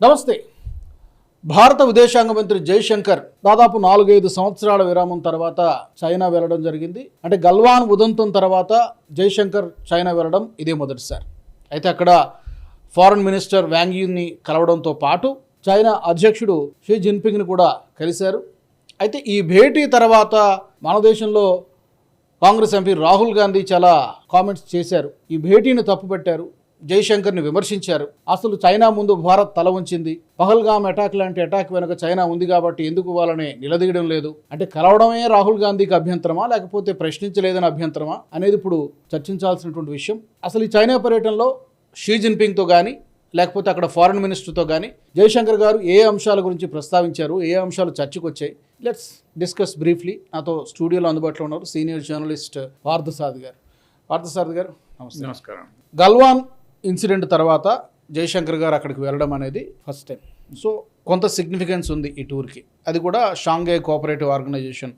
నమస్తే. భారత విదేశాంగ మంత్రి జైశంకర్ దాదాపు నాలుగైదు సంవత్సరాల విరామం తర్వాత చైనా వెళ్ళడం జరిగింది. అంటే గల్వాన్ ఉదంతం తర్వాత జైశంకర్ చైనా వెళ్ళడం ఇదే మొదటిసారి. అయితే అక్కడ ఫారెన్ మినిస్టర్ వ్యాంగ్యూని కలవడంతో పాటు చైనా అధ్యక్షుడు షీ జిన్పింగ్ని కూడా కలిశారు. అయితే ఈ భేటీ తర్వాత మన దేశంలో కాంగ్రెస్ ఎంపీ రాహుల్ గాంధీ చాలా కామెంట్స్ చేశారు. ఈ భేటీని తప్పుపెట్టారు. జైశంకర్ని విమర్శించారు. అసలు చైనా ముందు భారత్ తల ఉంచింది పహల్గామ్ అటాక్ లాంటి అటాక్ వెనుక చైనా ఉంది కాబట్టి ఎందుకు వాళ్ళని నిలదీయడం లేదు? అంటే కలవడమే రాహుల్ గాంధీకి అభ్యంతరమా? లేకపోతే ప్రశ్నించలేదని అభ్యంతరమా? అనేది ఇప్పుడు చర్చించాల్సినటువంటి విషయం. అసలు ఈ చైనా పర్యటనలో షీ జిన్పింగ్తో కానీ లేకపోతే అక్కడ ఫారెన్ మినిస్టర్తో కానీ జయశంకర్ గారు ఏ అంశాల గురించి ప్రస్తావించారు? ఏ అంశాలు చర్చకు వచ్చాయి లెట్స్ డిస్కస్ బ్రీఫ్లీ. నాతో స్టూడియోలో అందుబాటులో ఉన్నారు సీనియర్ జర్నలిస్ట్ పార్థసారథి గారు. పార్థసారథి గారు నమస్కారం. గల్వాన్ ఇన్సిడెంట్ తర్వాత జయశంకర్ గారు అక్కడికి వెళ్ళడం అనేది ఫస్ట్ టైం. సో కొంత సిగ్నిఫికెన్స్ ఉంది ఈ టూర్కి. అది కూడా షాంఘై కోఆపరేటివ్ ఆర్గనైజేషన్.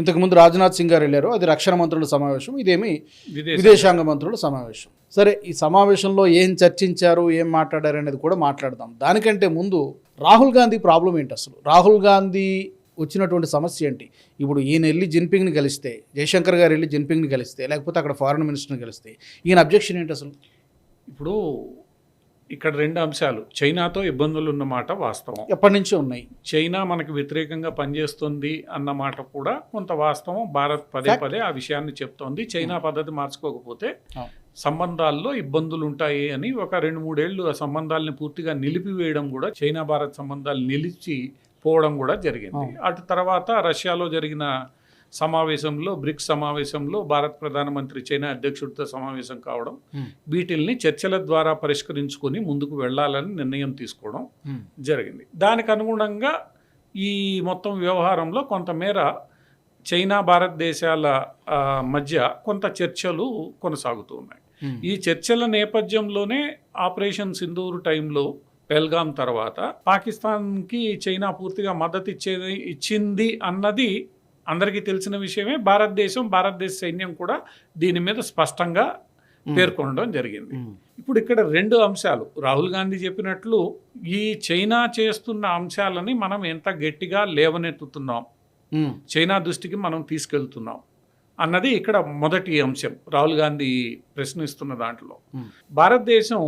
ఇంతకుముందు రాజ్నాథ్ సింగ్ గారు వెళ్ళారు అది రక్షణ మంత్రుల సమావేశం ఇదేమి విదేశీ విదేశాంగ మంత్రుల సమావేశం. సరే ఈ సమావేశంలో ఏం చర్చించారు ఏం మాట్లాడారు అనేది కూడా మాట్లాడదాం. దానికంటే ముందు రాహుల్ గాంధీ ప్రాబ్లం ఏంటి అసలు? రాహుల్ గాంధీ వచ్చినటువంటి సమస్య ఏంటి? ఇప్పుడు ఈయన వెళ్ళి జిన్పింగ్ని కలిస్తే జయశంకర్ గారు వెళ్ళి జిన్పింగ్ని కలిస్తే లేకపోతే అక్కడ ఫారెన్ మినిస్టర్ని కలిస్తే ఈయన అబ్జెక్షన్ ఏంటి అసలు? ఇప్పుడు ఇక్కడ రెండు అంశాలు. చైనాతో ఇబ్బందులు ఉన్నమాట వాస్తవం. ఎప్పటి నుంచో ఉన్నాయి. చైనా మనకు వ్యతిరేకంగా పనిచేస్తుంది అన్న మాట కూడా కొంత వాస్తవం. భారత్ పదే పదే ఆ విషయాన్ని చెప్తోంది. చైనా పద్ధతి మార్చుకోకపోతే అవును. సంబంధాల్లో ఇబ్బందులు ఉంటాయి అని ఒక రెండు మూడేళ్ళు ఆ సంబంధాలని పూర్తిగా నిలిపివేయడం కూడా చైనా భారత్ సంబంధాలు నిలిచి పోవడం కూడా జరిగింది. అటు తర్వాత రష్యాలో జరిగిన సమావేశంలో బ్రిక్స్ సమావేశంలో భారత్ ప్రధానమంత్రి చైనా అధ్యక్షుడితో సమావేశం కావడం Hmm. వీటిల్ని చర్చల ద్వారా పరిష్కరించుకొని ముందుకు వెళ్ళాలని నిర్ణయం తీసుకోవడం జరిగింది. దానికి అనుగుణంగా ఈ మొత్తం వ్యవహారంలో కొంతమేర చైనా భారతదేశాల మధ్య కొంత చర్చలు కొనసాగుతూ ఉన్నాయి. ఈ చర్చల నేపథ్యంలోనే ఆపరేషన్ సింధూర్ టైంలో పెల్గాం తర్వాత పాకిస్తాన్కి చైనా పూర్తిగా మద్దతు ఇచ్చేది ఇచ్చింది అన్నది అందరికీ తెలిసిన విషయమే భారతదేశం భారతదేశ సైన్యం కూడా దీని మీద స్పష్టంగా పేర్కొనడం జరిగింది. ఇప్పుడు ఇక్కడ రెండు అంశాలు. రాహుల్ గాంధీ చెప్పినట్లు ఈ చైనా చేస్తున్న అంశాలని మనం ఎంత గట్టిగా లేవనెత్తుతున్నాం చైనా దృష్టికి మనం తీసుకెళ్తున్నాం అన్నది ఇక్కడ మొదటి అంశం. రాహుల్ గాంధీ ప్రశ్నిస్తున్న దాంట్లో. భారతదేశం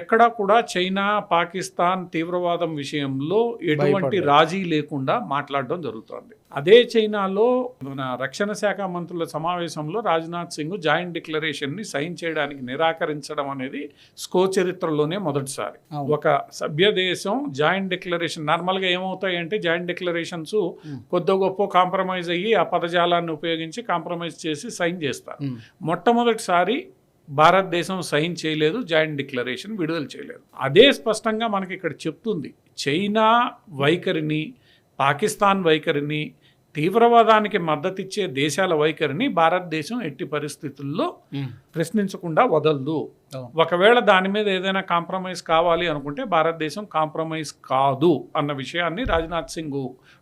ఎక్కడా కూడా చైనా పాకిస్తాన్ తీవ్రవాదం విషయంలో ఎటువంటి. రాజీ లేకుండా మాట్లాడడం జరుగుతోంది. అదే చైనాలో మన రక్షణ శాఖ మంత్రుల సమావేశంలో రాజ్నాథ్ సింగ్ జాయింట్ డిక్లరేషన్ని సైన్ చేయడానికి నిరాకరించడం అనేది స్కో చరిత్రలోనే మొదటిసారి. ఒక సభ్య దేశం జాయింట్ డిక్లరేషన్ నార్మల్గా ఏమవుతాయంటే జాయింట్ డిక్లరేషన్స్ కొద్ది గొప్ప కాంప్రమైజ్ అయ్యి ఆ పదజాలాన్ని ఉపయోగించి కాంప్రమైజ్ చేసి సైన్ చేస్తారు. మొట్టమొదటిసారి భారతదేశం సైన్ చేయలేదు జాయింట్ డిక్లరేషన్ విడుదల చేయలేదు. అదే స్పష్టంగా మనకి ఇక్కడ చెప్తుంది. చైనా వైఖరిని పాకిస్తాన్ వైఖరిని తీవ్రవాదానికి మద్దతిచ్చే దేశాల వైఖరిని భారతదేశం ఎట్టి పరిస్థితుల్లో ప్రశ్నించకుండా వదలదు. ఒకవేళ దాని మీద ఏదైనా కాంప్రమైజ్ కావాలి అనుకుంటే భారతదేశం కాంప్రమైజ్ కాదు అన్న విషయాన్ని రాజ్నాథ్ సింగ్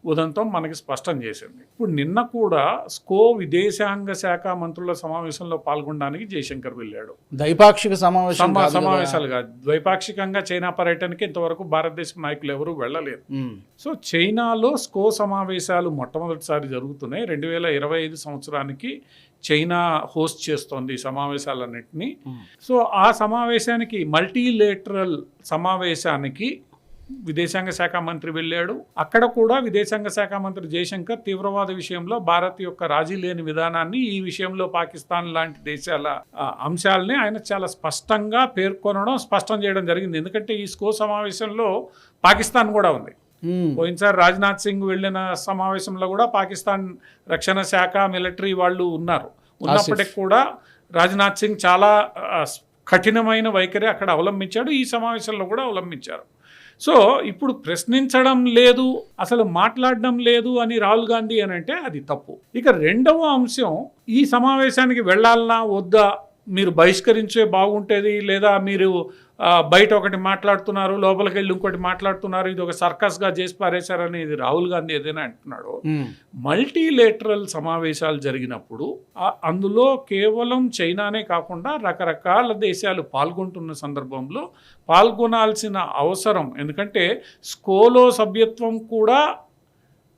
ఉదంతం మనకి స్పష్టం చేసింది ఇప్పుడు నిన్న కూడా స్కో విదేశాంగ శాఖ మంత్రుల సమావేశంలో పాల్గొనడానికి జయశంకర్ వెళ్ళాడు ద్వైపాక్షిక సమావేశం. సమావేశాలుగా ద్వైపాక్షికంగా చైనా పర్యటనకి ఇంతవరకు భారతదేశం నాయకులు ఎవరూ వెళ్ళలేదు. సో చైనాలో స్కో సమావేశాలు మొట్టమొదటిసారి జరుగుతున్నాయి రెండు వేల ఇరవై ఐదు సంవత్సరానికి చైనా హోస్ట్ చేస్తోంది ఈ సమావేశాలన్నింటినీ. సో ఆ సమావేశానికి మల్టీలేటరల్ సమావేశానికి విదేశాంగ శాఖ మంత్రి వెళ్ళాడు అక్కడ కూడా విదేశాంగ శాఖ మంత్రి జయశంకర్ తీవ్రవాద విషయంలో భారత్ యొక్క రాజీ లేని విధానాన్ని ఈ విషయంలో పాకిస్తాన్ లాంటి దేశాల అంశాలని ఆయన చాలా స్పష్టంగా పేర్కొనడం స్పష్టం చేయడం జరిగింది ఎందుకంటే ఈ స్కో సమావేశంలో పాకిస్తాన్ కూడా ఉంది. పోయినసారి రాజ్నాథ్ సింగ్ వెళ్ళిన సమావేశంలో కూడా పాకిస్తాన్ రక్షణ శాఖ మిలిటరీ వాళ్ళు ఉన్నారు. ఉన్నప్పటికీ కూడా రాజ్నాథ్ సింగ్ చాలా కఠినమైన వైఖరి అక్కడ అవలంబించాడు. ఈ సమావేశంలో కూడా అవలంబించారు. సో ఇప్పుడు ప్రశ్నించడం లేదు అసలు మాట్లాడడం లేదు అని రాహుల్ గాంధీ అని అంటే అది తప్పు. ఇక రెండవ అంశం ఈ సమావేశానికి వెళ్ళాలనా వద్దా మీరు బహిష్కరించే బాగుంటుంది లేదా మీరు బయట ఒకటి మాట్లాడుతున్నారు లోపలికి వెళ్ళి ఇంకోటి మాట్లాడుతున్నారు ఇది ఒక సర్కస్గా చేసి పారేశారని ఇది రాహుల్ గాంధీ ఏదైనా అంటున్నాడు. మల్టీలేటరల్ సమావేశాలు జరిగినప్పుడు అందులో కేవలం చైనానే కాకుండా రకరకాల దేశాలు పాల్గొంటున్న సందర్భంలో పాల్గొనాల్సిన అవసరం. ఎందుకంటే స్కోలో సభ్యత్వం కూడా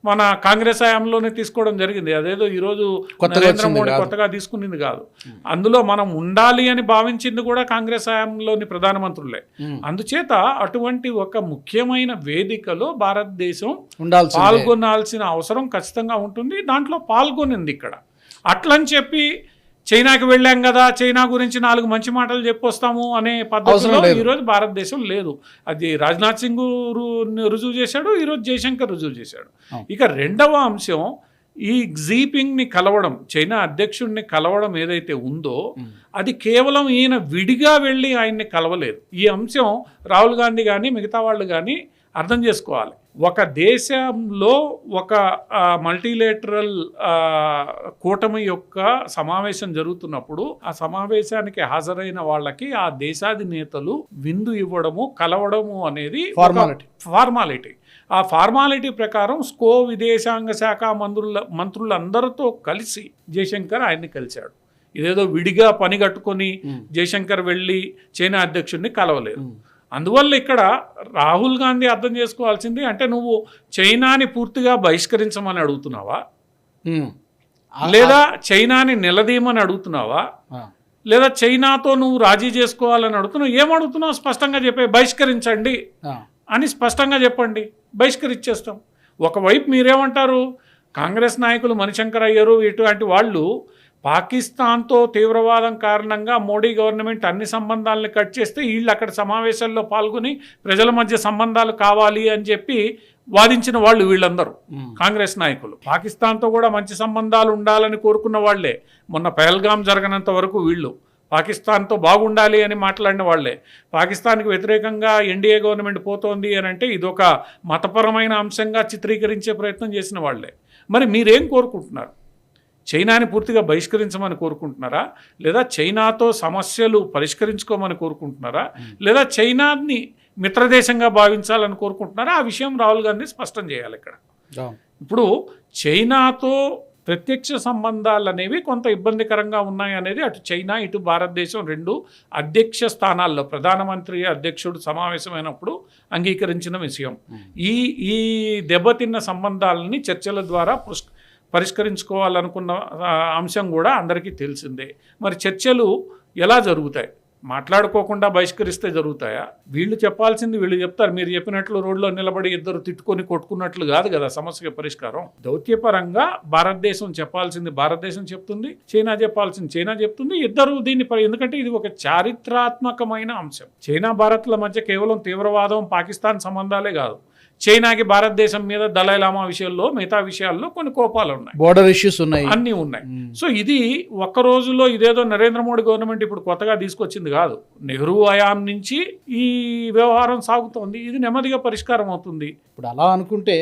మన కాంగ్రెస్ హయాంలోనే తీసుకోవడం జరిగింది. అదేదో ఈరోజు నరేంద్ర మోడీ. కొత్తగా తీసుకునింది కాదు. అందులో మనం ఉండాలి అని భావించింది కూడా కాంగ్రెస్ హయాంలోని ప్రధానమంత్రులే. అందుచేత అటువంటి ఒక ముఖ్యమైన వేదికలో భారతదేశం పాల్గొనాల్సిన అవసరం ఖచ్చితంగా ఉంటుంది. దాంట్లో పాల్గొనింది ఇక్కడ. అట్లని చెప్పి చైనాకి వెళ్ళాం కదా చైనా గురించి నాలుగు మంచి మాటలు చెప్పొస్తాము అనే పద్ధతిలో. ఈరోజు భారతదేశం లేదు అది రాజ్నాథ్ సింగ్ రుజువు చేశాడు ఈరోజు జయశంకర్ రుజువు చేశాడు. ఇక రెండవ అంశం ఈ జీపింగ్ని కలవడం చైనా అధ్యక్షుడిని కలవడం ఏదైతే ఉందో. అది కేవలం ఈయన విడిగా వెళ్ళి ఆయన్ని కలవలేదు ఈ అంశం రాహుల్ గాంధీ కానీ మిగతా వాళ్ళు కానీ అర్థం చేసుకోవాలి ఒక దేశంలో ఒక మల్టీలేటరల్ కూటమి యొక్క సమావేశం జరుగుతున్నప్పుడు ఆ సమావేశానికి హాజరైన వాళ్ళకి ఆ దేశాధినేతలు విందు ఇవ్వడము కలవడము అనేది Formality. ఫార్మాలిటీ ఆ ఫార్మాలిటీ ప్రకారం స్కో విదేశాంగ శాఖ మంత్రుల మంత్రులందరితో కలిసి జయశంకర్ ఆయన్ని కలిశాడు ఇదేదో విడిగా పని కట్టుకొని. జయశంకర్ వెళ్ళి చైనా అధ్యక్షుడిని కలవలేదు. అందువల్ల ఇక్కడ రాహుల్ గాంధీ అర్థం చేసుకోవాల్సింది అంటే నువ్వు చైనాని పూర్తిగా బహిష్కరించమని అడుగుతున్నావా? లేదా చైనాని నిలదీయమని అడుగుతున్నావా. లేదా చైనాతో నువ్వు రాజీ చేసుకోవాలని అడుగుతున్నావు? ఏం అడుగుతున్నావు? స్పష్టంగా చెప్పే బహిష్కరించండి. అని స్పష్టంగా చెప్పండి. బహిష్కరించేస్తాం ఒకవైపు మీరేమంటారు? కాంగ్రెస్ నాయకులు మణిశంకర్ అయ్యారు ఇటువంటి వాళ్ళు పాకిస్తాన్తో తీవ్రవాదం కారణంగా మోడీ గవర్నమెంట్ అన్ని సంబంధాలను కట్ చేస్తే వీళ్ళు అక్కడ సమావేశాల్లో పాల్గొని ప్రజల మధ్య సంబంధాలు కావాలి అని చెప్పి వాదించిన వాళ్ళు వీళ్ళందరూ. కాంగ్రెస్ నాయకులు. పాకిస్తాన్తో కూడా మంచి సంబంధాలు ఉండాలని కోరుకున్న వాళ్ళే. మొన్న పహల్గాం జరగనంత వరకు వీళ్ళు పాకిస్తాన్తో బాగుండాలి అని మాట్లాడిన వాళ్ళే. పాకిస్తాన్కి వ్యతిరేకంగా ఎన్డీఏ గవర్నమెంట్ పోతోంది అని అంటే ఇదొక మతపరమైన అంశంగా చిత్రీకరించే ప్రయత్నం చేసిన వాళ్ళే. మరి మీరేం కోరుకుంటున్నారు? చైనాని పూర్తిగా బహిష్కరించమని కోరుకుంటున్నారా? లేదా చైనాతో సమస్యలు పరిష్కరించుకోమని కోరుకుంటున్నారా? లేదా చైనాని మిత్రదేశంగా భావించాలని కోరుకుంటున్నారా? ఆ విషయం రాహుల్ గాంధీ స్పష్టం చేయాలి ఇక్కడ. ఇప్పుడు చైనాతో ప్రత్యక్ష సంబంధాలు అనేవి కొంత ఇబ్బందికరంగా ఉన్నాయి అనేది అటు చైనా ఇటు భారతదేశం రెండు అధ్యక్ష స్థానాల్లో ప్రధానమంత్రి అధ్యక్షుడు సమావేశమైనప్పుడు అంగీకరించిన విషయం. ఈ ఈ దెబ్బతిన్న సంబంధాలని చర్చల ద్వారా పుష్- పరిష్కరించుకోవాలనుకున్న అంశం కూడా అందరికీ తెలిసిందే. మరి చర్చలు ఎలా జరుగుతాయి? మాట్లాడుకోకుండా బహిష్కరిస్తే జరుగుతాయా? వీళ్ళు చెప్పాల్సింది వీళ్ళు చెప్తారు. మీరు చెప్పినట్లు రోడ్లో నిలబడి ఇద్దరు తిట్టుకొని కొట్టుకున్నట్లు కాదు కదా సమస్యకి పరిష్కారం. దౌత్యపరంగా భారతదేశం చెప్పాల్సింది భారతదేశం చెప్తుంది చైనా చెప్పాల్సింది చైనా చెప్తుంది. ఇద్దరు దీన్ని ఎందుకంటే ఇది ఒక చారిత్రాత్మకమైన అంశం. చైనా భారత్ల మధ్య కేవలం తీవ్రవాదం పాకిస్తాన్ సంబంధాలే కాదు. చైనాకి భారతదేశం మీద దళైలామా విషయంలో మిగతా విషయాల్లో కొన్ని కోపాలు ఉన్నాయి. బోర్డర్ ఇష్యూస్ ఉన్నాయి. అన్నీ ఉన్నాయి. ఉమ్. సో ఇది ఒక్క రోజులో ఇదేదో నరేంద్ర మోడీ గవర్నమెంట్ ఇప్పుడు కొత్తగా తీసుకొచ్చింది కాదు. నెహ్రూ హయాం నుంచి ఈ వ్యవహారం సాగుతోంది. ఇది నెమ్మదిగా పరిష్కారం అవుతుంది. ఇప్పుడు అలా అనుకుంటే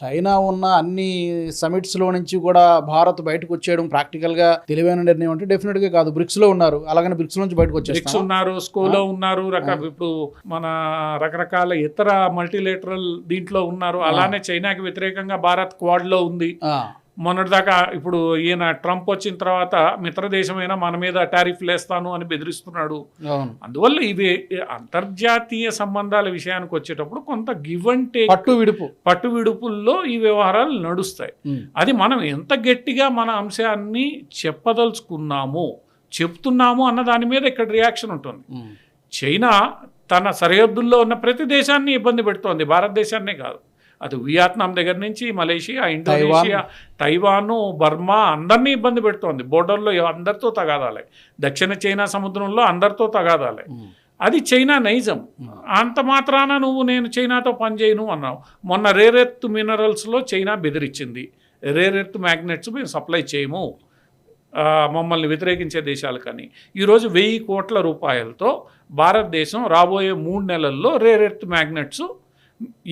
చైనా ఉన్న అన్ని సమిట్స్లో నుంచి కూడా భారత్ బయటకు వచ్చేయడం ప్రాక్టికల్గా తెలివైన నిర్ణయం అంటే డెఫినెట్గా కాదు. బ్రిక్స్లో ఉన్నారు. అలాగని బ్రిక్స్ నుంచి బయటకు బ్రిక్స్ వచ్చేస్తాం ఉన్నారు స్కోలో ఉన్నారు రక ఇప్పుడు మన రకరకాల ఇతర మల్టీలేటరల్ దీంట్లో ఉన్నారు. అలానే చైనాకి వ్యతిరేకంగా భారత్ క్వాడ్లో ఉంది. మొన్నటిదాకా ఇప్పుడు ఈయన ట్రంప్ వచ్చిన తర్వాత మిత్రదేశమైనా మన మీద టారిఫ్ లేస్తాను అని బెదిరిస్తున్నాడు. అందువల్ల ఇవి అంతర్జాతీయ సంబంధాల విషయానికి వచ్చేటప్పుడు కొంత గివ్ అండ్ టేక్ పట్టు విడుపు. పట్టు విడుపుల్లో ఈ వ్యవహారాలు నడుస్తాయి. అది మనం ఎంత గట్టిగా మన అంశాన్ని చెప్పదలుచుకున్నాము చెప్తున్నాము అన్న దాని మీద ఇక్కడ రియాక్షన్ ఉంటుంది. చైనా తన సరిహద్దుల్లో ఉన్న ప్రతి దేశాన్ని ఇబ్బంది పెడుతోంది. భారతదేశాన్నే కాదు. అది వియత్నాం దగ్గర నుంచి మలేషియా ఇండోనేషియా తైవాను బర్మా అందరినీ ఇబ్బంది పెడుతోంది. బోర్డర్లో అందరితో తగాదాలే. దక్షిణ చైనా సముద్రంలో అందరితో తగాదాలే. అది చైనా నైజం. అంత మాత్రాన నువ్వు నేను చైనాతో పనిచేయను అన్నావు. మొన్న రేర్ ఎర్త్ మినరల్స్లో చైనా బెదిరించింది రేర్ ఎర్త్ మ్యాగ్నెట్స్ మేము సప్లై చేయము. మమ్మల్ని వ్యతిరేకించే దేశాలు కానీ. ఈరోజు వెయ్యి కోట్ల రూపాయలతో భారతదేశం రాబోయే మూడు నెలల్లో రేర్ ఎర్త్ మ్యాగ్నెట్స్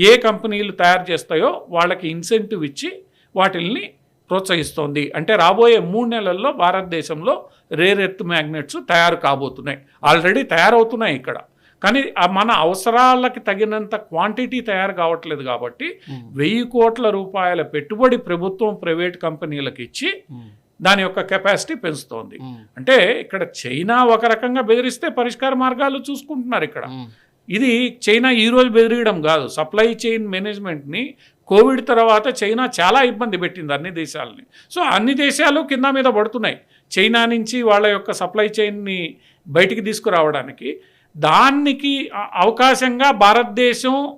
ఏ కంపెనీలు తయారు చేస్తాయో వాళ్ళకి ఇన్సెంటివ్ ఇచ్చి వాటిల్ని ప్రోత్సహిస్తోంది. అంటే రాబోయే మూడు నెలల్లో భారతదేశంలో రేర్ ఎర్త్ మ్యాగ్నెట్స్ తయారు కాబోతున్నాయి. ఆల్రెడీ తయారవుతున్నాయి ఇక్కడ. కానీ మన అవసరాలకి తగినంత క్వాంటిటీ తయారు కావట్లేదు కాబట్టి వెయ్యి కోట్ల రూపాయల పెట్టుబడి ప్రభుత్వం ప్రైవేట్ కంపెనీలకు ఇచ్చి దాని యొక్క కెపాసిటీ పెంచుతోంది. అంటే ఇక్కడ చైనా ఒక రకంగా బెదిరిస్తే పరిష్కార మార్గాలు చూసుకుంటున్నారు ఇక్కడ. ఇది చైనా ఈ రోజు బెదిరియడం కాదు. సప్లై చైన్ మేనేజ్మెంట్ని కోవిడ్ తర్వాత చైనా చాలా ఇబ్బంది పెట్టింది అన్ని దేశాలని. సో అన్ని దేశాలు కింద మీద పడుతున్నాయి. చైనా నుంచి వాళ్ళ యొక్క సప్లై చైన్ని బయటికి తీసుకురావడానికి. దానికి అవకాశంగా భారతదేశం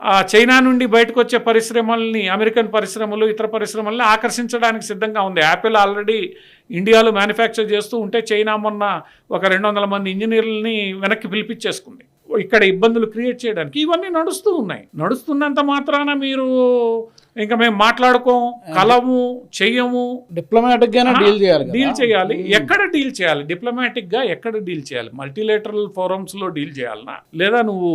ఆ, చైనా నుండి బయటకు వచ్చే పరిశ్రమల్ని అమెరికన్ పరిశ్రమలు ఇతర పరిశ్రమల్ని ఆకర్షించడానికి సిద్ధంగా ఉంది. యాపిల్ ఆల్రెడీ ఇండియాలో మ్యానుఫ్యాక్చర్ చేస్తూ ఉంటే చైనా మొన్న ఒక రెండు వందల మంది ఇంజనీర్లని వెనక్కి పిలిపించేసుకుంది. ఇక్కడ ఇబ్బందులు క్రియేట్ చేయడానికి ఇవన్నీ నడుస్తూ ఉన్నాయి. నడుస్తున్నంత మాత్రాన మీరు ఇంకా మేము మాట్లాడుకోం కలము చెయ్యము. డిప్లొమాటిక్ గానే డీల్ చేయాలి. డీల్ చేయాలి. ఎక్కడ డీల్ చేయాలి? డిప్లొమాటిక్గా ఎక్కడ డీల్ చేయాలి? మల్టీలేటరల్ ఫోరమ్స్లో డీల్ చేయాలనా? లేదా నువ్వు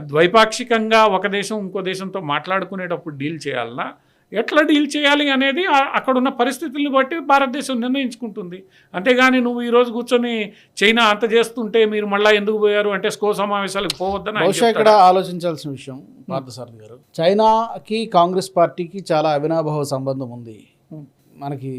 ద్వైపాక్షికంగా ఒక దేశం ఇంకో దేశంతో మాట్లాడుకునేటప్పుడు డీల్ చేయాలనా ఎట్లా డీల్ చేయాలి అనేది ఆ- అక్కడ ఉన్న పరిస్థితుల్ని బట్టి భారతదేశం నిర్ణయించుకుంటుంది. అంతేగాని నువ్వు ఈ రోజు కూర్చొని చైనా అంత చేస్తుంటే మీరు మళ్ళీ ఎందుకు పోయారు అంటే స్కో సమావేశాలకు పోవద్దని బహుశా ఇక్కడ? ఆలోచించాల్సిన విషయం పార్థసారథి గారు. చైనాకి కాంగ్రెస్ పార్టీకి చాలా అవినాభావ సంబంధం ఉంది. మనకి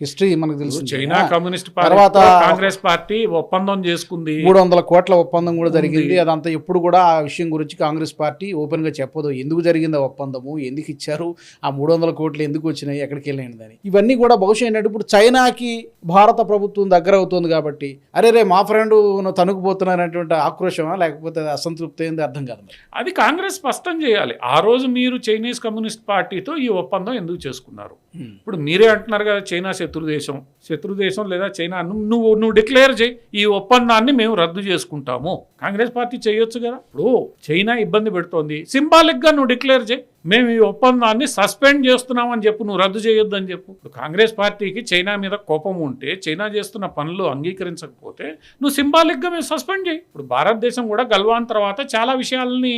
హిస్టరీ మనకు తెలుసు చైనా కమ్యూనిస్ట్ తర్వాత కాంగ్రెస్ పార్టీ ఒప్పందం చేసుకుంది. మూడు వందల కోట్ల ఒప్పందం కూడా జరిగింది. అదంతా ఎప్పుడు కూడా ఆ విషయం గురించి కాంగ్రెస్ పార్టీ ఓపెన్గా చెప్పదు. ఎందుకు జరిగింది ఒప్పందము? ఎందుకు ఇచ్చారు? ఆ మూడు వందల కోట్లు ఎందుకు వచ్చినాయి? ఎక్కడికి అని. ఇవన్నీ కూడా బహుశా ఏంటంటే ఇప్పుడు చైనాకి భారత ప్రభుత్వం దగ్గర అవుతుంది కాబట్టి అరే రే మా ఫ్రెండ్ తనుకుపోతున్నారనేటువంటి ఆక్రోశమా? లేకపోతే అసంతృప్తి ఏంది అర్థం కాదు. అది కాంగ్రెస్ స్పష్టం చేయాలి. ఆ రోజు మీరు చైనీస్ కమ్యూనిస్ట్ పార్టీతో ఈ ఒప్పందం ఎందుకు చేసుకున్నారు? ఇప్పుడు మీరే అంటున్నారు కదా చైనా శత్రు దేశం శత్రు దేశం లేదా చైనా నువ్వు నువ్వు డిక్లేర్ చేయి. ఈ ఒప్పందాన్ని మేము రద్దు చేసుకుంటాము. కాంగ్రెస్ పార్టీ చేయొచ్చు కదా? ఇప్పుడు చైనా ఇబ్బంది పెడుతోంది. సింబాలిక్గా నువ్వు డిక్లేర్ చేయి. మేము ఈ ఒప్పందాన్ని సస్పెండ్ చేస్తున్నామని చెప్పు నువ్వు రద్దు చేయొద్దని చెప్పు. ఇప్పుడు కాంగ్రెస్ పార్టీకి చైనా మీద కోపం ఉంటే చైనా చేస్తున్న పనులు అంగీకరించకపోతే నువ్వు సింబాలిక్గా మేము సస్పెండ్ చేయి. ఇప్పుడు భారతదేశం కూడా గల్వాన్ తర్వాత చాలా విషయాలని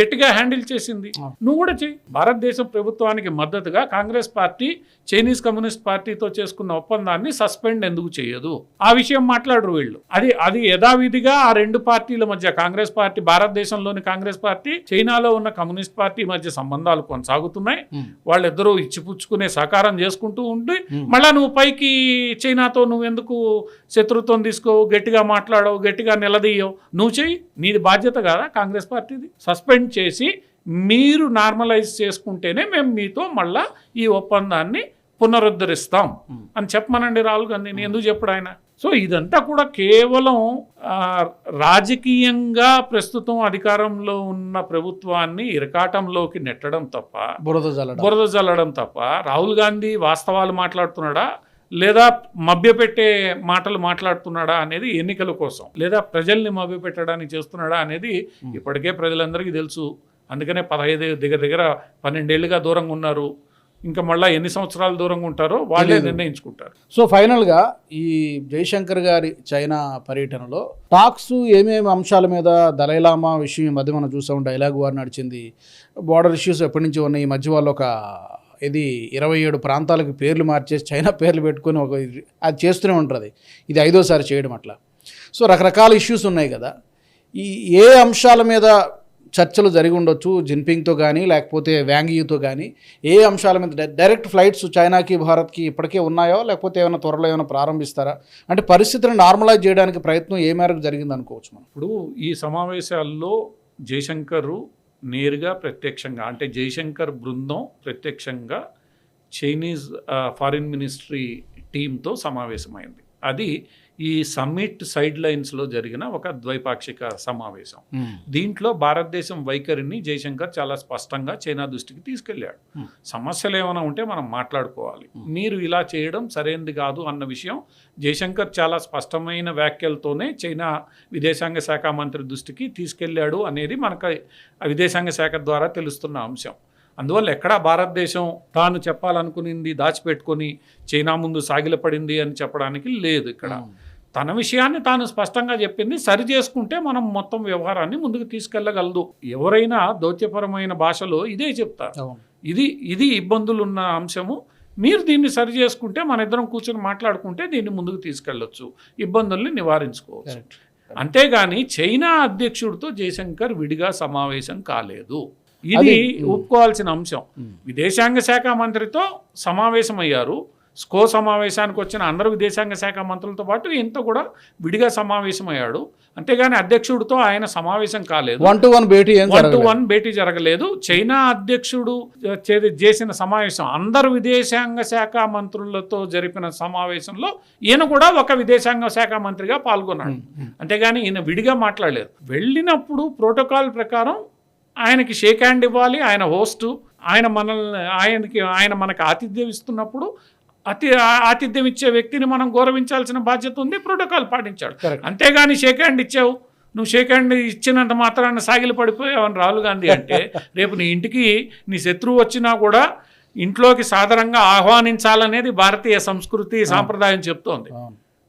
గట్టిగా హ్యాండిల్ చేసింది. నువ్వు కూడా చెయ్యి. భారతదేశం ప్రభుత్వానికి మద్దతుగా కాంగ్రెస్ పార్టీ చైనీస్ కమ్యూనిస్ట్ పార్టీతో చేసుకున్న ఒప్పందాన్ని సస్పెండ్ ఎందుకు చేయదు? ఆ విషయం మాట్లాడరు వీళ్ళు. అది అది యథావిధిగా ఆ రెండు పార్టీల మధ్య కాంగ్రెస్ పార్టీ భారతదేశంలోని కాంగ్రెస్ పార్టీ చైనాలో ఉన్న కమ్యూనిస్ట్ పార్టీ మధ్య సంబంధాలు కొనసాగుతున్నాయి. Hmm. వాళ్ళిద్దరూ ఇచ్చిపుచ్చుకునే సహకారం చేసుకుంటూ ఉండి మళ్ళా నువ్వు పైకి చైనాతో నువ్వు ఎందుకు శత్రుత్వం తీసుకో గట్టిగా మాట్లాడవు గట్టిగా నిలదీయవు? నువ్వు చెయ్యి. నీది బాధ్యత కదా కాంగ్రెస్ పార్టీది? సస్పెండ్ చేసి మీరు నార్మలైజ్ చేసుకుంటేనే మేము మీతో మళ్ళా ఈ ఒప్పందాన్ని పునరుద్ధరిస్తాం. అని చెప్పమనండి రాహుల్ గాంధీని ఎందుకు చెప్పడు ఆయన? సో ఇదంతా కూడా కేవలం రాజకీయంగా ప్రస్తుతం అధికారంలో ఉన్న ప్రభుత్వాన్ని ఇరకాటంలోకి నెట్టడం తప్ప బురద జల్లడం. బురద చల్లడం తప్ప రాహుల్ గాంధీ వాస్తవాలు మాట్లాడుతున్నాడా? లేదా మభ్యపెట్టే మాటలు మాట్లాడుతున్నాడా అనేది ఎన్నికల కోసం? లేదా ప్రజల్ని మభ్యపెట్టడానికి చేస్తున్నాడా అనేది ఇప్పటికే ప్రజలందరికీ తెలుసు. అందుకనే పదహైదు దగ్గర దగ్గర పన్నెండేళ్ళుగా దూరంగా ఉన్నారు. ఇంకా మళ్ళీ ఎన్ని సంవత్సరాలు దూరంగా ఉంటారో వాళ్ళే నిర్ణయించుకుంటారు. సో ఫైనల్గా ఈ జయశంకర్ గారి చైనా పర్యటనలో టాక్స్ ఏమేమి అంశాల మీద దలైలామా విషయం ఈ మధ్య మనం చూసాం డైలాగ్ వార్ నడిచింది. బార్డర్ ఇష్యూస్ ఎప్పటి నుంచి ఉన్నాయి. ఈ మధ్య వాళ్ళు ఒక ఇది ఇరవై ఏడు ప్రాంతాలకు పేర్లు మార్చేసి చైనా పేర్లు పెట్టుకొని ఒక అది చేస్తూనే ఉంటుంది. ఇది ఐదోసారి చేయడం అట్లా. సో రకరకాల ఇష్యూస్ ఉన్నాయి కదా. ఈ ఏ అంశాల మీద చర్చలు జరిగి ఉండొచ్చు జిన్పింగ్తో కానీ లేకపోతే వ్యాంగీతో కానీ ఏ అంశాల మీద డైరెక్ట్ ఫ్లైట్స్ చైనాకి భారత్కి ఇప్పటికే ఉన్నాయో లేకపోతే ఏమైనా త్వరలో ఏమైనా ప్రారంభిస్తారా? అంటే పరిస్థితిని నార్మలైజ్ చేయడానికి ప్రయత్నం ఏ మేరకు జరిగింది అనుకోవచ్చు మనం? ఇప్పుడు ఈ సమావేశాల్లో జయశంకర్ నేరుగా ప్రత్యక్షంగా అంటే జయశంకర్ బృందం ప్రత్యక్షంగా చైనీస్ ఫారిన్ మినిస్ట్రీ టీంతో సమావేశమైంది. అది ఈ సమ్మిట్ సైడ్ లైన్స్లో జరిగిన ఒక ద్వైపాక్షిక సమావేశం. దీంట్లో భారతదేశం వైఖరిని జయశంకర్ చాలా స్పష్టంగా చైనా దృష్టికి తీసుకెళ్ళాడు. Hmm. సమస్యలు ఏమైనా ఉంటే మనం మాట్లాడుకోవాలి. మీరు ఇలా చేయడం సరైనది కాదు అన్న విషయం జయశంకర్ చాలా స్పష్టమైన వ్యాఖ్యలతోనే చైనా విదేశాంగ శాఖ మంత్రి దృష్టికి తీసుకెళ్ళాడు అనేది మనకు విదేశాంగ శాఖ ద్వారా తెలుస్తున్న అంశం. అందువల్ల ఎక్కడా భారతదేశం తాను చెప్పాలనుకునింది దాచిపెట్టుకొని చైనా ముందు సాగిలపడింది అని చెప్పడానికి లేదు ఇక్కడ. తన విషయాన్ని తాను స్పష్టంగా చెప్పింది సరి చేసుకుంటే మనం మొత్తం వ్యవహారాన్ని ముందుకు తీసుకెళ్ళగలదు. ఎవరైనా దౌత్యపరమైన భాషలో ఇదే చెప్తారు. ఇది ఇది ఇబ్బందులు ఉన్న అంశము. మీరు దీన్ని సరి చేసుకుంటే మన ఇద్దరం కూర్చొని మాట్లాడుకుంటే దీన్ని ముందుకు తీసుకెళ్ళొచ్చు. ఇబ్బందుల్ని నివారించుకోవచ్చు. అంతేగాని చైనా అధ్యక్షుడితో జయశంకర్ విడిగా సమావేశం కాలేదు. ఇది ఒప్పుకోవాల్సిన అంశం. విదేశాంగ శాఖ మంత్రితో సమావేశమయ్యారు. స్కో సమావేశానికి వచ్చిన అందరు విదేశాంగ శాఖ మంత్రులతో పాటు ఇంత కూడా విడిగా సమావేశమయ్యాడు. అంతేగాని అధ్యక్షుడితో ఆయన సమావేశం కాలేదు. వన్ టు వన్ భేటీ వన్ టు జరగలేదు. వన్ భేటీ జరగలేదు. చైనా అధ్యక్షుడు చేసిన సమావేశం అందరు విదేశాంగ శాఖ మంత్రులతో జరిపిన సమావేశంలో ఈయన కూడా ఒక విదేశాంగ శాఖ మంత్రిగా పాల్గొన్నాడు. అంతేగాని ఈయన విడిగా మాట్లాడలేదు. వెళ్ళినప్పుడు ప్రోటోకాల్ ప్రకారం ఆయనకి షేక్ హ్యాండ్ ఇవ్వాలి ఆయన హోస్టు ఆయన మనల్ని ఆయనకి ఆయన మనకి ఆతిథ్యం ఇస్తున్నప్పుడు అతి ఆతిథ్యం ఇచ్చే వ్యక్తిని మనం గౌరవించాల్సిన బాధ్యత ఉంది ప్రోటోకాల్ పాటించాడు. అంతేగాని షేక్ హ్యాండ్ ఇచ్చావు నువ్వు షేక్ హ్యాండ్ ఇచ్చినంత మాత్రాన సాగిలి పడిపోయావని రాహుల్ గాంధీ అంటే రేపు నీ ఇంటికి నీ శత్రువు వచ్చినా కూడా ఇంట్లోకి సాధారణంగా ఆహ్వానించాలనేది భారతీయ సంస్కృతి సాంప్రదాయం చెప్తోంది.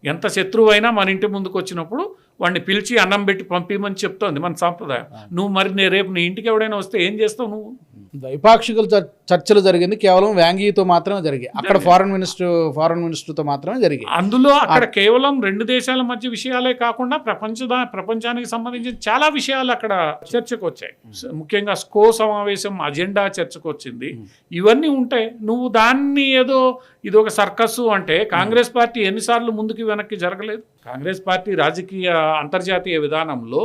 ఎంత శత్రువు అయినా మన ఇంటి ముందుకు వచ్చినప్పుడు వాడిని పిలిచి అన్నం పెట్టి పంపించమని చెప్తోంది మన సాంప్రదాయం. నువ్వు మరి నే రేపు నీ ఇంటికి ఎవడైనా వస్తే ఏం చేస్తావు నువ్వు? ద్వైపాక్షిక చర్- చర్చలు జరిగింది. కేవలం వ్యాంగీతో మాత్రమే జరిగాయి. అక్కడ ఫారెన్ మినిస్టర్ ఫారెన్ మినిస్టర్తో మాత్రమే జరిగాయి. అందులో అక్కడ కేవలం రెండు దేశాల మధ్య విషయాలే కాకుండా ప్రపంచ ప్రపంచానికి సంబంధించిన చాలా విషయాలు అక్కడ చర్చకు వచ్చాయి. ముఖ్యంగా స్కో సమావేశం అజెండా చర్చకు వచ్చింది. ఇవన్నీ ఉంటాయి. నువ్వు దాన్ని ఏదో ఇది ఒక సర్కస్సు అంటే కాంగ్రెస్ పార్టీ ఎన్నిసార్లు ముందుకి వెనక్కి జరగలేదు? కాంగ్రెస్ పార్టీ రాజకీయ అంతర్జాతీయ విధానంలో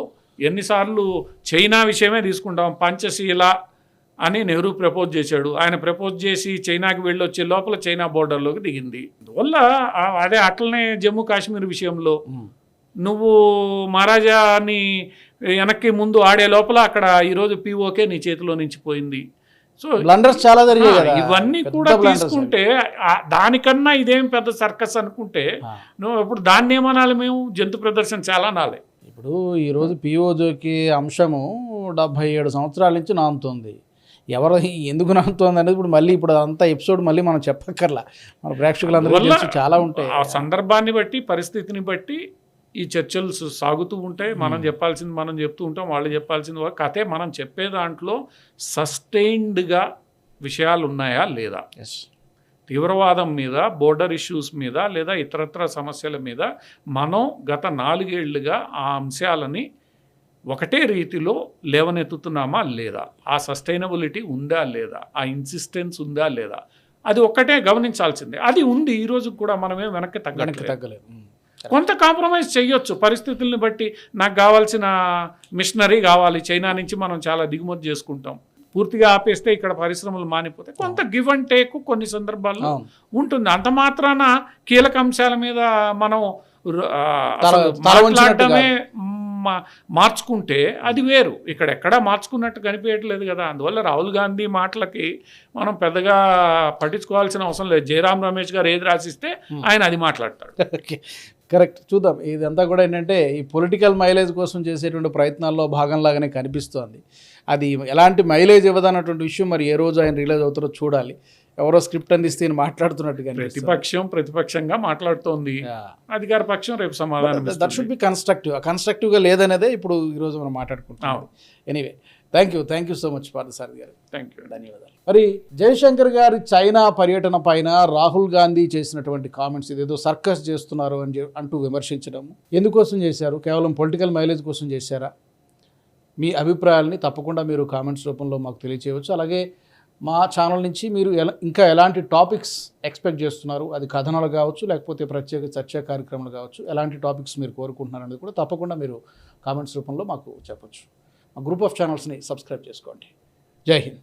ఎన్నిసార్లు చైనా విషయమే తీసుకుంటాం పంచశీల అని నెహ్రూ ప్రపోజ్ చేశాడు. ఆయన ప్రపోజ్ చేసి చైనాకి వెళ్ళొచ్చే లోపల చైనా బోర్డర్లోకి దిగింది. అందువల్ల అదే అట్లనే జమ్మూ కాశ్మీర్ విషయంలో నువ్వు మహారాజాని వెనక్కి ముందు ఆడే లోపల అక్కడ ఈరోజు పీఓకే నీ చేతిలో నుంచి పోయింది. సో బ్లండర్స్ చాలా జరిగాయి కదా. ఇవన్నీ కూడా తీసుకుంటే దానికన్నా ఇదేం పెద్ద సర్కస్ అనుకుంటే. నువ్వు ఇప్పుడు దాన్ని ఏమనాలి మేము? జంతు ప్రదర్శన చాలా నాలే ఇప్పుడు ఈరోజు పిఓజోకి అంశము డెబ్భై ఏడు సంవత్సరాల నుంచి నానుతోంది ఎవరు ఎందుకు నానుతోంది అనేది ఇప్పుడు మళ్ళీ ఇప్పుడు అంతా ఎపిసోడ్ మళ్ళీ మనం చెప్పక్కర్లా. మన తెలుసు చాలా ఉంటాయి. ఆ సందర్భాన్ని బట్టి పరిస్థితిని బట్టి ఈ చర్చలు సాగుతూ ఉంటాయి. మనం చెప్పాల్సింది మనం చెప్తూ ఉంటాం. వాళ్ళు చెప్పాల్సింది కథే మనం చెప్పే దాంట్లో సస్టైన్డ్గా విషయాలు ఉన్నాయా లేదా. తీవ్రవాదం మీద బోర్డర్ ఇష్యూస్ మీద లేదా ఇతరత్ర సమస్యల మీద మనం గత నాలుగేళ్ళుగా ఆ అంశాలని ఒకటే రీతిలో లేవనెత్తుతున్నామా లేదా? ఆ సస్టైనబిలిటీ ఉందా లేదా? ఆ ఇన్సిస్టెన్స్ ఉందా లేదా? అది ఒక్కటే గమనించాల్సిందే. అది ఉంది. ఈ రోజు కూడా మనమే వెనక్కి తగ్గట్లేదు. తగ్గలేదు. కొంత కాంప్రమైజ్ చేయొచ్చు పరిస్థితుల్ని బట్టి నాకు కావాల్సిన మిషనరీ కావాలి. చైనా నుంచి మనం చాలా దిగుమతి చేసుకుంటాం. పూర్తిగా ఆపేస్తే ఇక్కడ పరిశ్రమలు మానిపోతాయి. కొంత గివ్ అండ్ టేక్ కొన్ని సందర్భాల్లో. ఉంటుంది. అంత మాత్రాన కీలక అంశాల మీద మనం ర- ఆ, తల- అసలు తల వంచినట్టు మాట్లాడడమే మా- మార్చుకుంటే అది వేరు. ఇక్కడ ఎక్కడా మార్చుకున్నట్టు కనిపించట్లేదు కదా. అందువల్ల రాహుల్ గాంధీ మాటలకి మనం పెద్దగా పట్టించుకోవాల్సిన అవసరం లేదు. జయరాం రమేష్ గారు ఏది రాసిస్తే ఆయన అది మాట్లాడతాడు. కరెక్ట్. చూద్దాం. ఇదంతా కూడా ఏంటంటే ఈ పొలిటికల్ మైలేజ్ కోసం చేసేటువంటి ప్రయత్నాల్లో భాగంలాగానే కనిపిస్తోంది. అది ఎలాంటి మైలేజ్ ఇవ్వదన్నటువంటి విషయం మరి ఏ రోజు ఆయన రిలీజ్ అవుతారో చూడాలి. ఎవరో స్క్రిప్ట్ అందిస్తే ఈయన మాట్లాడుతున్నట్టుగా ప్రతిపక్షం ప్రతిపక్షంగా మాట్లాడుతోంది. అధికార పక్షం రేపు సమాధానం దట్ షుడ్ బి కన్స్ట్రక్టివ్ కన్స్ట్రక్టివ్గా లేదనేదే ఇప్పుడు ఈరోజు మనం మాట్లాడుకుంటాం అవును. Anyway thank you thank you so much Parthasarathi garu. Thank you ధన్యవాదాలు. మరి జయశంకర్ గారి చైనా పర్యటన పైన రాహుల్ గాంధీ చేసినటువంటి కామెంట్స్ ఇదేదో సర్కస్ చేస్తున్నారు అని చెప్పి అంటూ విమర్శించడం ఎందుకోసం చేశారు? కేవలం పొలిటికల్ మైలేజ్ కోసం చేశారా? మీ అభిప్రాయాలని తప్పకుండా మీరు కామెంట్స్ రూపంలో మాకు తెలియచేయవచ్చు. అలాగే మా ఛానల్ నుంచి మీరు ఎలా ఇంకా ఎలాంటి టాపిక్స్ ఎక్స్పెక్ట్ చేస్తున్నారు? అది కథనాలు కావచ్చు లేకపోతే ప్రత్యేక చర్చా కార్యక్రమాలు కావచ్చు ఎలాంటి టాపిక్స్ మీరు కోరుకుంటున్నారు అనేది కూడా తప్పకుండా మీరు కామెంట్స్ రూపంలో మాకు చెప్పచ్చు. మా గ్రూప్ ఆఫ్ ఛానల్స్ని సబ్స్క్రైబ్ చేసుకోండి. జై హింద్.